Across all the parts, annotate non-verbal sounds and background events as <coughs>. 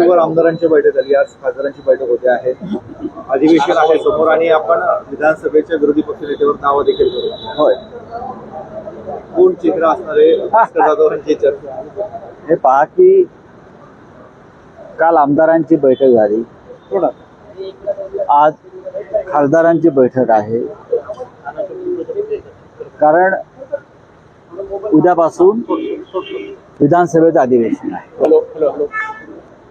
वर आमदारांची बैठक झाली आज खासदारांची बैठक होते आहे. अधिवेशन आहे समोर आणि आपण विधानसभेच्या विरोधी पक्षनेत्यावर नावं देखील करू. होय. कोण चित्र असणार भास्कर जाधवांची चर्चा. हे पहा की काल आमदारांची बैठक झाली. आज खासदारांची बैठक आहे. कारण उद्यापासून विधानसभेचं अधिवेशन आहे.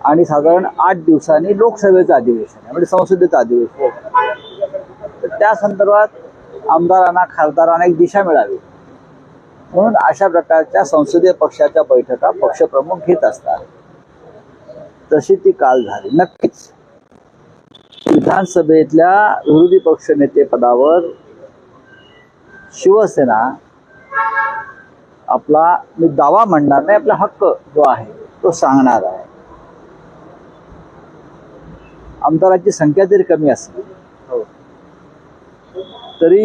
आणि साधारण आठ दिवसांनी लोकसभेचं अधिवेशन आहे म्हणजे संसदेचं अधिवेशन. तर त्या संदर्भात आमदारांना खासदारांना एक दिशा मिळावी. म्हणून अशा प्रकारच्या संसदीय पक्षाच्या बैठका पक्षप्रमुख घेत असतात. तशी ती काल झाली. नक्कीच. विधानसभेतल्या विरोधी पक्ष नेते पदावर शिवसेना आपला मी दावा म्हणणार नाही आपला हक्क जो आहे तो सांगणार आहे. आमदारांची संख्या जरी कमी असली तरी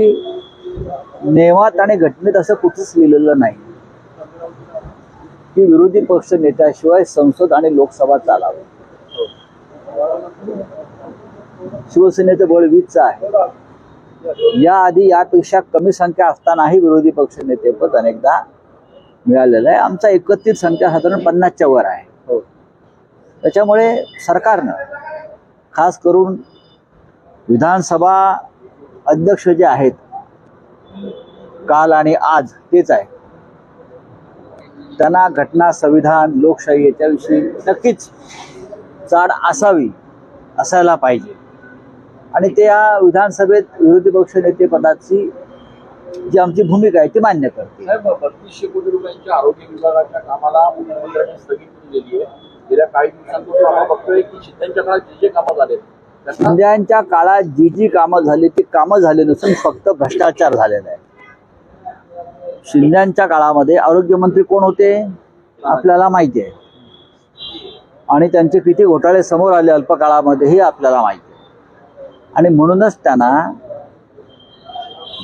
नियमात आणि घटनेत असं कुठेच लिहिलेलं नाही की विरोधी पक्ष नेत्याशिवाय संसद आणि लोकसभा चालावं. शिवसेनेचं बळ वीजचं आहे. याआधी यापेक्षा कमी संख्या असतानाही विरोधी पक्ष नेतेपद अनेकदा मिळालेलं आहे. आमचा एकत्रित संख्या साधारण पन्नासच्या वर आहे. त्याच्यामुळे सरकारनं खास करून विधानसभा अध्यक्ष जे आहेत काल आणि आज तेच आहे. त्यांना घटना संविधान लोकशाही याच्याविषयी नक्कीच चाड असावी असायला पाहिजे. आणि ते या विधानसभेत विरोधी पक्ष नेते पदाची जी आमची भूमिका आहे ती मान्य करते बत्तीसशे कोटी रुपयांच्या आरोग्य विभागाच्या कामाला मुख्यमंत्र्यांनी स्थगिती दिलेली आहे. गेल्या काही दिवसांपासून आपण बघतोय की शिंद्यांच्या काळात जी जे कामं झाले शिंद्यांच्या काळात जी जी कामं झाली ती कामं झाली नसून फक्त भ्रष्टाचार झालेला आहे. शिंद्यांच्या काळामध्ये आरोग्यमंत्री कोण होते? आपल्याला माहिती आहे. आणि त्यांचे किती घोटाळे समोर आले अल्पकाळामध्ये हे आपल्याला माहिती आहे. आणि म्हणूनच त्यांना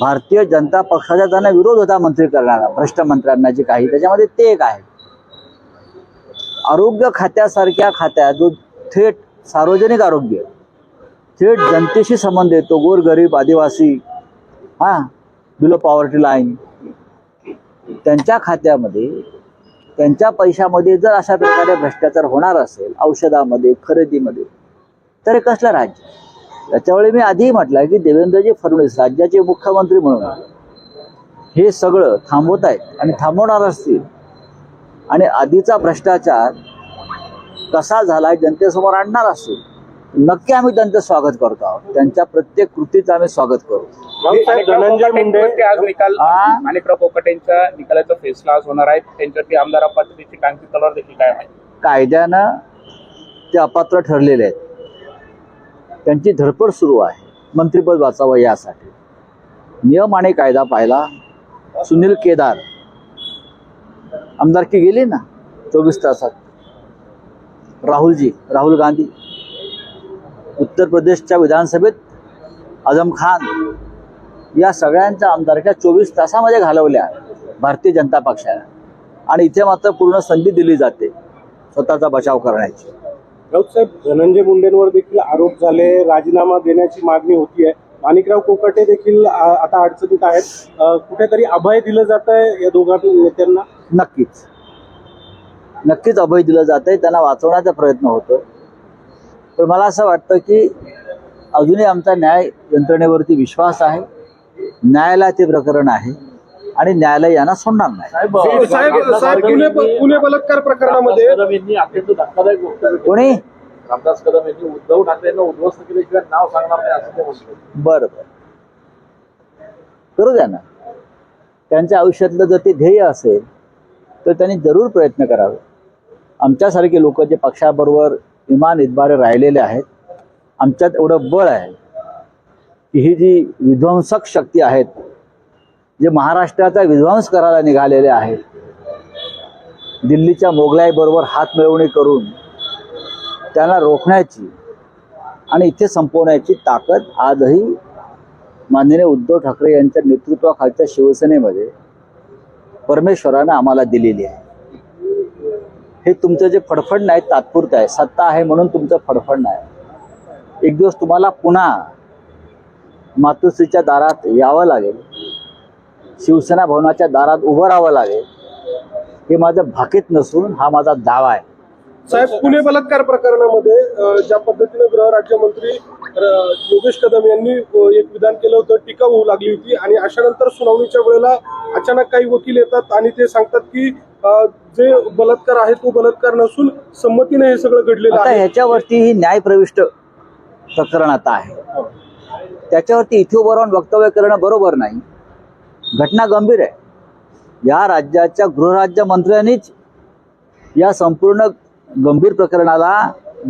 भारतीय जनता पक्षाचा त्यांना विरोध होता मंत्री करणारा भ्रष्ट मंत्र्यांना जे काही त्याच्यामध्ये ते एक आहे आरोग्य खात्यासारख्या खात्यात जो थेट सार्वजनिक आरोग्य थेट जनतेशी संबंध येतो गोरगरीब आदिवासी हा बिलो पॉवर्टी लाईन त्यांच्या खात्यामध्ये त्यांच्या पैशामध्ये जर अशा प्रकारे भ्रष्टाचार होणार असेल औषधामध्ये खरेदीमध्ये तर हे कसलं राज्य? त्याच्यामुळे मी आधीही म्हटलं की देवेंद्रजी फडणवीस राज्याचे मुख्यमंत्री म्हणून हे सगळं थांबवत आहेत आणि थांबवणार असतील आणि आधीचा भ्रष्टाचार कसा झालाय जनतेसमोर आणणार असतील नक्की आम्ही त्यांचं स्वागत करतो आहोत. त्यांच्या प्रत्येक कृतीचं आम्ही स्वागत करू. धनंजय मुंडे आज निकाल? माणिकराव कोकाटेंच्या निकालाचा फैसला आज होणार आहे. त्यांच्यावरती आमदार पद्धतीची कांती तलवार देखील काय माहिती कायद्यानं ते अपात्र ठरलेले आहेत. त्यांची धडपड सुरू आहे. मंत्रिपद वाचावं यासाठी. नियम आणि कायदा पाहिला. सुनील केदार आमदारकी गेली ना चोवीस तासात. राहुलजी राहुल गांधी उत्तर प्रदेशच्या विधानसभेत आझम खान या सगळ्यांच्या आमदारक्या चोवीस तासामध्ये घालवल्या भारतीय जनता पक्षाला. आणि इथे मात्र पूर्ण संधी दिली जाते स्वतःचा बचाव करण्याची. राऊत साहेब धनंजय मुंडेंवर देखील आरोप झाले राजीनामा देण्याची मागणी होती आहे माणिकराव कोकाटे देखील आता अडचणीत आहेत. कुठेतरी अभय दिलं जात आहे या दोघा नेत्यांना? नक्कीच. नक्कीच अभय दिलं जात आहे त्यांना वाचवण्याचा प्रयत्न होतो पण मला असं वाटतं की अजूनही आमचा न्याय यंत्रणेवरती विश्वास आहे न्यायालयाचे प्रकरण आहे आणि न्यायालय यांना सोडणार नाही. साहेब साहेब- साहेब, पुणे- पुणे बलात्कार प्रकरणामध्ये-. कोणी? रामदास कदम यांनी उद्धव ठाकरेंना उद्ध्वस्त केल्याशिवाय नाव सांगणार नाही असं ते म्हणतो बरं बरं. करू द्या ना. त्यांच्या आयुष्यातलं जर ते ध्येय असेल तर त्यांनी जरूर प्रयत्न करावे. आमच्यासारखे लोक जे पक्षाबरोबर इमान इतबारे राहिलेले आहेत आमच्यात एवढं बळ आहे की ही जी विध्वंसक शक्ती आहेत जे महाराष्ट्राचा विध्वंस करायला निघालेले आहेत दिल्लीच्या मोगलाईबरोबर हात मिळवणी करून त्यांना रोखण्याची आणि इथे संपवण्याची ताकद आजही माननीय उद्धव ठाकरे यांच्या नेतृत्वाखालच्या शिवसेनेमध्ये परमेश्वरानं आम्हाला दिलेली आहे. हे तुमचं जे फडफडणं आहे तात्पुरतं आहे. सत्ता आहे म्हणून तुमचं फडफडणं आहे एक दिवस तुम्हाला पुन्हा मातोश्रीच्या दारात यावं लागेल. शिवसेना भवनाच्या दारात उभं राहावं लागेल. हे माझं भाकीत नसून हा माझा दावा आहे. साहेब पुणे बलात्कार प्रकरणामध्ये ज्या पद्धतीने गृह राज्यमंत्री अ, योगेश कदम यांनी एक विधान केलं होतं टीका होऊ लागली होती आणि अशा नंतर सुनावणीच्या वेळेला अचानक काही वकील येतात आणि ते सांगतात की जे बलात्कार आहे तो बलात्कार नसून संमतीने हे सगळं घडलेलं आता आहे. ह्याच्यावरती ही न्यायप्रविष्ट प्रकरण आता आहे. त्याच्यावरती इथे उभं राहून वक्तव्य करणं बरोबर नाही. घटना गंभीर आहे. या राज्याच्या गृहराज्य मंत्र्यांनीच या संपूर्ण गंभीर प्रकरणाला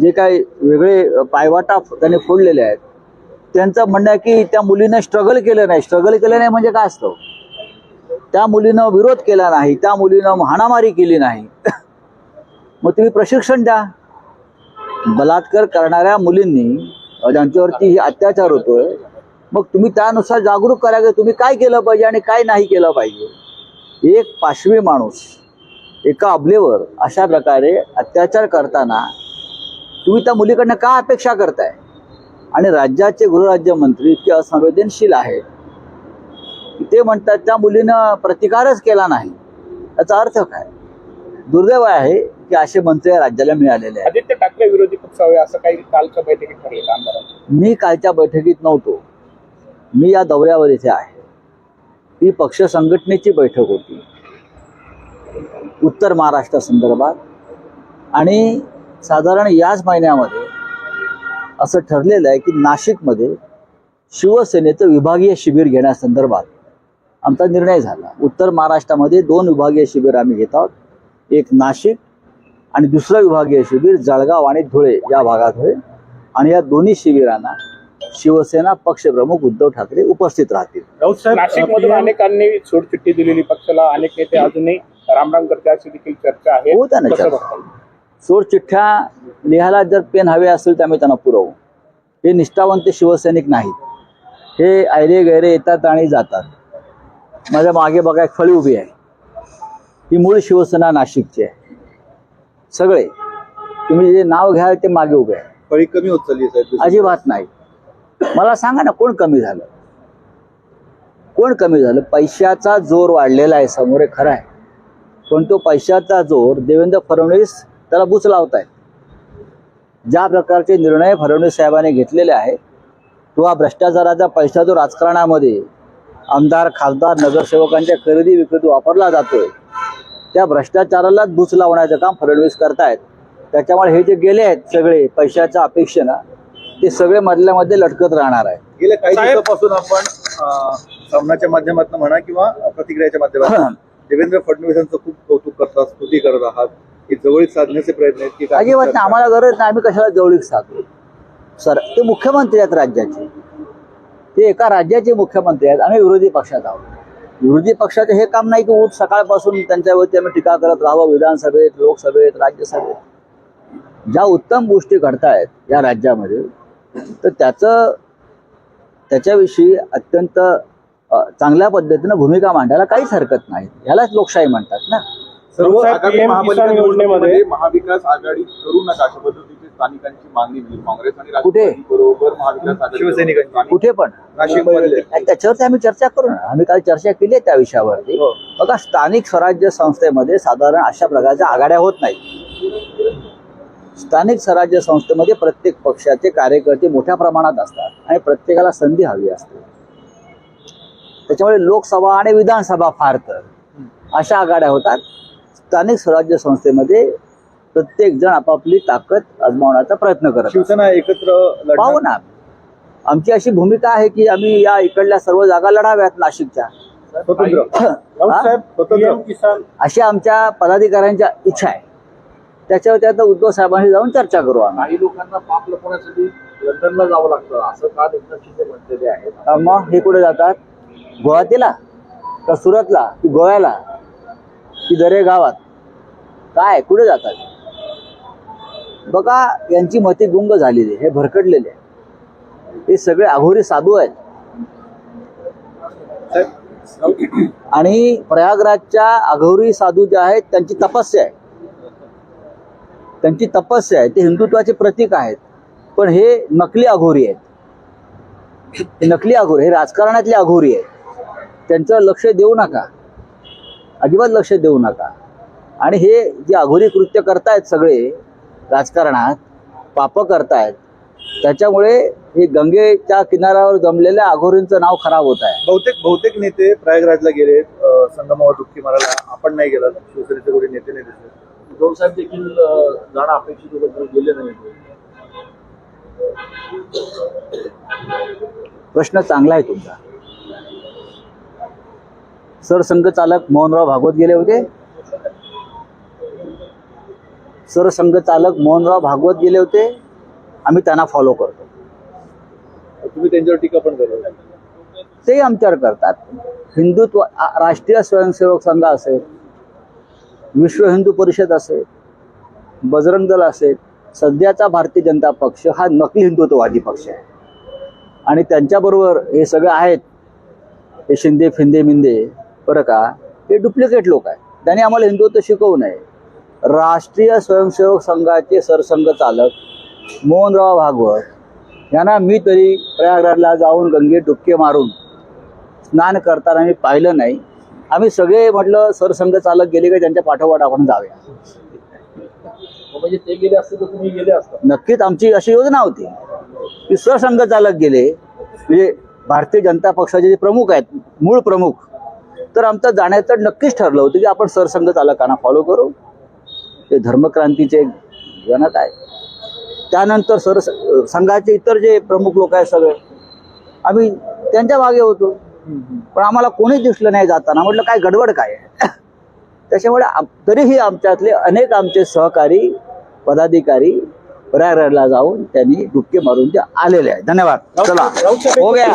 जे काही वेगळे पायवाटा त्याने फोडलेले आहेत त्यांचं म्हणणं आहे की त्या मुलीनं स्ट्रगल केलं नाही. स्ट्रगल केलं नाही म्हणजे काय असतं? त्या मुलीनं विरोध केला नाही त्या मुलीनं हाणामारी केली नाही. <coughs> मग तुम्ही प्रशिक्षण द्या. बलात्कार करणाऱ्या मुलींनी ज्यांच्यावरती ही अत्याचार होतोय मग तुम्ही त्यानुसार जागरूक करा की तुम्ही काय केलं पाहिजे आणि काय नाही केलं पाहिजे. एक पाशवी माणूस एका अबलेवर अशा प्रकारे अत्याचार करताना तुम्ही त्या मुलीकडनं का अपेक्षा करताय? आणि राज्याचे गृहराज्यमंत्री इतके असंवेदनशील आहेत. की ते म्हणतात त्या मुलीनं प्रतिकारच केला नाही. याचा अर्थ काय? दुर्दैव आहे की असे मंत्री राज्याला मिळालेले आहेत. आदित्य ठाकरे विरोधी पक्ष हवे असं काही कालच्या बैठकीत ठरलेलं मी कालच्या बैठकीत नव्हतो. मी या दौऱ्यावर इथे आहे. ही पक्ष संघटनेची बैठक होती. उत्तर महाराष्ट्र संदर्भात. आणि साधारण याच महिन्यामध्ये असं ठरलेलं आहे की नाशिकमध्ये शिवसेनेचं विभागीय शिबिर घेण्यासंदर्भात आमचा निर्णय झाला. उत्तर महाराष्ट्रामध्ये दोन विभागीय शिबिर आम्ही घेत आहोत. एक नाशिक आणि दुसरं विभागीय शिबिर जळगाव आणि धुळे या भागात होईल आणि या दोन्ही शिबिरांना शिवसेना पक्षप्रमुख उद्धव ठाकरे उपस्थित राहतील. राऊत साहेब नाशिक मधून PM अनेकांनी सोडचिठ्ठी दिलेली पक्षाला अनेक नेते अजूनही रामराम करते अशी देखील चर्चा आहे. होत्या ना कसं चर्चा. बघताय? सोड चिठ्ठ्या लिहायला जर पेन हवे असेल तर आम्ही त्यांना पुरवू. हे निष्ठावंत शिवसैनिक नाहीत. हे ऐरे गैरे येतात आणि जातात. माझ्या मागे बघा एक फळी उभी आहे. ही मूळ शिवसेना नाशिकची आहे. सगळे तुम्ही जे नाव घ्याल ते मागे उभे आहे. फळी कमी होत चालली आहे साहेब अजिबात नाही. मला सांगा ना कोण कमी झालं? कोण कमी झालं? पैशाचा जोर वाढलेला आहे समोर हे खरं आहे. पण तो पैशाचा जोर देवेंद्र फडणवीस त्याला बुच लावत ज्या प्रकारचे निर्णय फडणवीस साहेबांनी घेतलेले आहेत तो हा भ्रष्टाचाराचा पैसा जो राजकारणामध्ये आमदार खासदार नगरसेवकांच्या खरेदी विक्रीत वापरला जातोय त्या भ्रष्टाचारालाच बुच लावण्याचं काम फडणवीस करतायत. त्याच्यामुळे हे जे गेले आहेत सगळे पैशाच्या अपेक्षेनं ते सगळे मधल्या मध्ये लटकत राहणार आहे गेल्या काही दिवसापासून आपण सामनाच्या माध्यमातून म्हणा किंवा प्रतिक्रियाच्या माध्यमातून. <clears throat> देवेंद्र फडणवीसांचं खूप कौतुक करतात स्तुती करत आहात की जवळीक साधण्याचे प्रयत्न आहेत की अजिबात नाही आम्हाला गरज नाही आम्ही कशाला जवळीक साधू? सर ते मुख्यमंत्री आहेत राज्याचे. ते एका राज्याचे मुख्यमंत्री आहेत आम्ही विरोधी पक्षात आहोत. विरोधी पक्षाचे हे काम नाही की उठ सकाळपासून त्यांच्यावरती आम्ही टीका करत राहावं विधानसभेत लोकसभेत राज्यसभेत. ज्या उत्तम गोष्टी घडतायत या राज्यामध्ये तर त्याचं त्याच्याविषयी अत्यंत चांगल्या पद्धतीनं भूमिका मांडायला काहीच हरकत नाही. ह्यालाच लोकशाही म्हणतात ना. सर्व योजनेमध्ये- निवडणुकीमध्ये महाविकास आघाडी करू नका अशा पद्धतीची स्थानिकांची मागणी म्हणजे काँग्रेस आणि कुठे? बरोबर महाविकास शिवसैनिकांची. कुठे पण. त्याच्यावरती आम्ही चर्चा करू ना. आम्ही काल चर्चा केली आहे त्या विषयावरती. हो. बघा स्थानिक स्वराज्य संस्थेमध्ये साधारण अशा प्रकारच्या आघाड्या होत नाहीत. स्थानिक स्वराज्य संस्थेमध्ये प्रत्येक पक्षाचे कार्यकर्ते मोठ्या प्रमाणात असतात आणि प्रत्येकाला संधी हवी असते. त्याच्यामुळे लोकसभा आणि विधानसभा फार तर. अशा आघाड्या होतात. स्थानिक स्वराज्य संस्थेमध्ये प्रत्येक जण आपापली ताकद आजमावण्याचा प्रयत्न करत. शिवसेना एकत्र पाहू ना. आमची अशी भूमिका आहे की आम्ही या इकडल्या सर्व जागा लढाव्यात नाशिकच्या. <clears throat> अशी आमच्या पदाधिकाऱ्यांच्या इच्छा आहे. त्याच्यावरती आता उद्धव साहेबांशी जाऊन चर्चा करू आम्ही. काही लोकांना पाप लपवण्यासाठी लंडनला जावं लागतं. असं काल एकनाथ शिंदे म्हटलेले आहेत? अं मग हे कुठे जातात? गुवाहाटीला का सुरतला की गोव्याला की दरे गावात काय? कुठे जातात? बघा यांची मती गुंग झालेली हे भरकडलेले आहे. हे सगळे अघोरी साधू आहेत. आणि प्रयागराजच्या अघोरी साधू जे आहेत त्यांची तपस्या आहे. त्यांची तपस्या आहे. ते हिंदुत्वाचे प्रतीक आहेत. पण हे नकली अघोरी आहेत. हे नकली अघोरी हे राजकारणातले अघोरी आहेत. त्यांचं लक्ष देऊ नका. अजिबात लक्ष देऊ नका. आणि हे जे अघोरी कृत्य करतायत सगळे राजकारणात पाप करतायत त्याच्यामुळे हे गंगेच्या किनाऱ्यावर जमलेल्या अघोरींचं नाव खराब होत आहे. बहुतेक बहुतेक नेते प्रयागराजला गेले संगमावर डुबकी मारायला आपण नाही गेला. शिवसेनेचे कोणी नेते नाही दिसले. उद्धव साहेब देखील जाणं अपेक्षित होतं गेले नाही. प्रश्न चांगला आहे तुमचा. सरसंघचालक मोहनराव भागवत गेले होते. सरसंघचालक मोहनराव भागवत गेले होते. आम्ही त्यांना फॉलो करतो. तुम्ही त्यांच्यावर टीका पण करता. ते आमच्यावर करतात. हिंदुत्व राष्ट्रीय स्वयंसेवक संघ असेल विश्व हिंदू परिषद असेल बजरंग दल असेल सध्याचा भारतीय जनता पक्ष हा नकली हिंदुत्ववादी पक्ष आहे. आणि त्यांच्याबरोबर हे सगळे आहेत हे शिंदे फिंदे मिंदे बरं का? हे डुप्लिकेट लोक आहेत. त्यांनी आम्हाला हिंदुत्व शिकवू नये. राष्ट्रीय स्वयंसेवक संघाचे सरसंघ चालक मोहनराव भागवत यांना मी तरी प्रयागराजला जाऊन गंगेत डुबके मारून स्नान करताना मी पाहिलं नाही. आम्ही सगळे म्हटलं सरसंघ चालक गेले का त्यांच्या पाठोपाठ आपण जाऊया. मग म्हणजे ते गेले असते तर तुम्ही गेले असता. नक्कीच आमची अशी योजना होती की सरसंघ चालक गेले. म्हणजे भारतीय जनता पक्षाचे जे प्रमुख आहेत मूळ प्रमुख तर आमचं जाण्याचं नक्कीच ठरलं होतं की आपण सरसंघ चालकांना फॉलो करू. ते धर्मक्रांतीचे जनक आहे त्यानंतर सर संघाचे इतर जे प्रमुख लोक आहेत सगळे आम्ही त्यांच्या मागे होतो. पण आम्हाला कोणीच दिसलं नाही जाताना. म्हटलं काय गडबड काय आहे? <coughs> त्याच्यामुळे तरीही आमच्यातले अनेक आमचे सहकारी पदाधिकारी प्रयागराजला जाऊन त्यांनी डुबके मारून ते आलेले आहेत. धन्यवाद. चला. हो गया